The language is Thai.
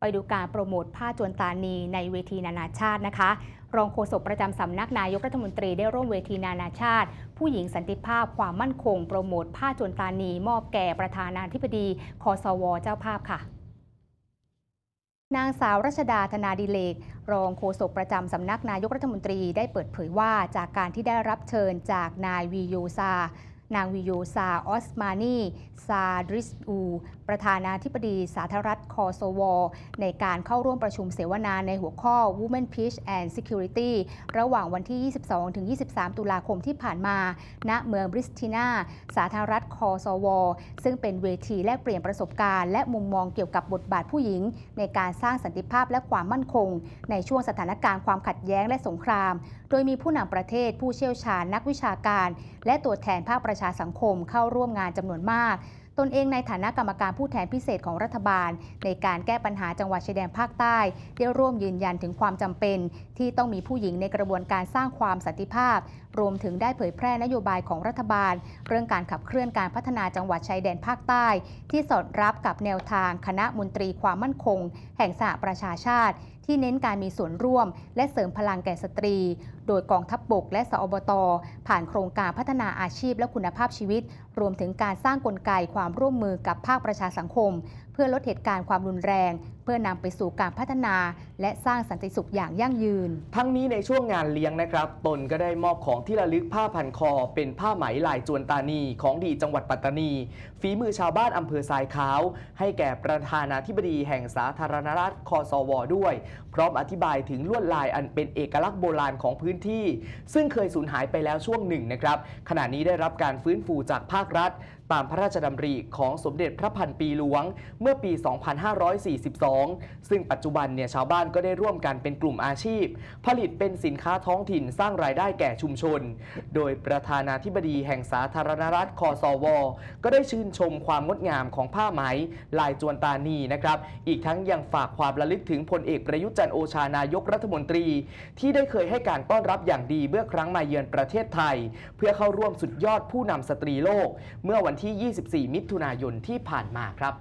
ไปดูการโปรโมทผ้าจวนตานีในเวทีนานาชาตินะคะ รองโฆษกประจำสำนักนายกรัฐมนตรีได้ร่วมเวทีนานาชาติ ผู้หญิงสันติภาพความมั่นคง โปรโมทผ้าจวนตานี มอบแก่ประธานาธิบดีคอสวเจ้าภาพค่ะนางสาวรัชดาธนาดิเลก รองโฆษกประจำสำนักนายกรัฐมนตรีได้เปิดเผยว่าจากการที่ได้รับเชิญจากนายวีโยซา นางวิโยซาออสมานีซาดริสอู ประธานาธิบดีสาธารณรัฐคอโซวอในการเข้าร่วมประชุมเสวนาในหัวข้อ Women Peace and Security ระหว่างวันที่ 22-23 ตุลาคมที่ผ่านมา ณเมืองบริสตินาสาธารณรัฐคอโซวอซึ่งเป็นเวทีแลกเปลี่ยนประสบการณ์ และมุมมองเกี่ยวกับบทบาทผู้หญิง ในการสร้างสันติภาพและความมั่นคง ในช่วงสถานการณ์ความขัดแย้งและสงคราม โดยมีผู้นำประเทศผู้เชี่ยวชาญนักวิชาการ และตัวแทนภาคประชาสังคมเข้าร่วมงานจำนวนมาก ตนเองในฐานะกรรมการผู้แทนพิเศษของรัฐบาล ในการแก้ปัญหาจังหวัดชายแดนภาคใต้ได้ร่วมยืนยันถึงความจำเป็น ที่ต้องมีผู้หญิงในกระบวนการสร้างความสันติภาพ รวมถึงได้เผยแพร่นโยบายของรัฐบาล เรื่องการขับเคลื่อนการพัฒนาจังหวัดชายแดนภาคใต้ ที่สอดรับกับแนวทางคณะมนตรีความมั่นคง แห่งสหประชาชาติที่เน้นการมีส่วนร่วม และเสริมพลังแก่สตรี โดยกองทัพบบกและสอบต ผ่านโครงการพัฒนาอาชีพและคุณภาพชีวิต รวมถึงการสร้างกลไกความร่วมมือกับภาคประชาสังคม เพื่อลดเหตุการณ์ความรุนแรง เพื่อนำไปสู่การพัฒนา และสร้างสันติสุขอย่างยั่งยืน ทั้งนี้ในช่วงงานเลี้ยงนะครับ ตนก็ได้มอบของที่ระลึกผ้าพันคอ เป็นผ้าไหมลายจวนตานีของดีจังหวัดปัตตานี ฝีมือชาวบ้านอำเภอทรายขาว ให้แก่ประธานาธิบดีแห่งสาธารณรัฐคอสวด้วย พร้อมอธิบายถึงลวดลายอันเป็นเอกลักษณ์โบราณของพื้นที่ ซึ่งเคยสูญหายไปแล้วช่วงหนึ่งนะครับขณะนี้ได้รับการฟื้นฟูจากภาครัฐ ตามพระราชดำริของสมเด็จพระพันปีหลวง เมื่อปี 2542 ซึ่งปัจจุบันเนี่ยชาวบ้านก็ได้ร่วมกันเป็นกลุ่มอาชีพ ผลิตเป็นสินค้าท้องถิ่นสร้างรายได้แก่ชุมชน โดยประธานาธิบดีแห่งสาธารณรัฐคอสวก็ได้ชื่นชมความงดงามของผ้าไหม ลายจวนตานีนะครับ อีกทั้งยังฝากความระลึกถึงพลเอกประยุทธ์จันโอชานายกรัฐมนตรี ที่ได้เคยให้การต้อนรับอย่างดีเมื่อครั้งมาเยือนประเทศไทย เพื่อเข้าร่วมสุดยอดผู้นำสตรีโลก เมื่อวันที่ 24 มิถุนายนที่ผ่านมาครับ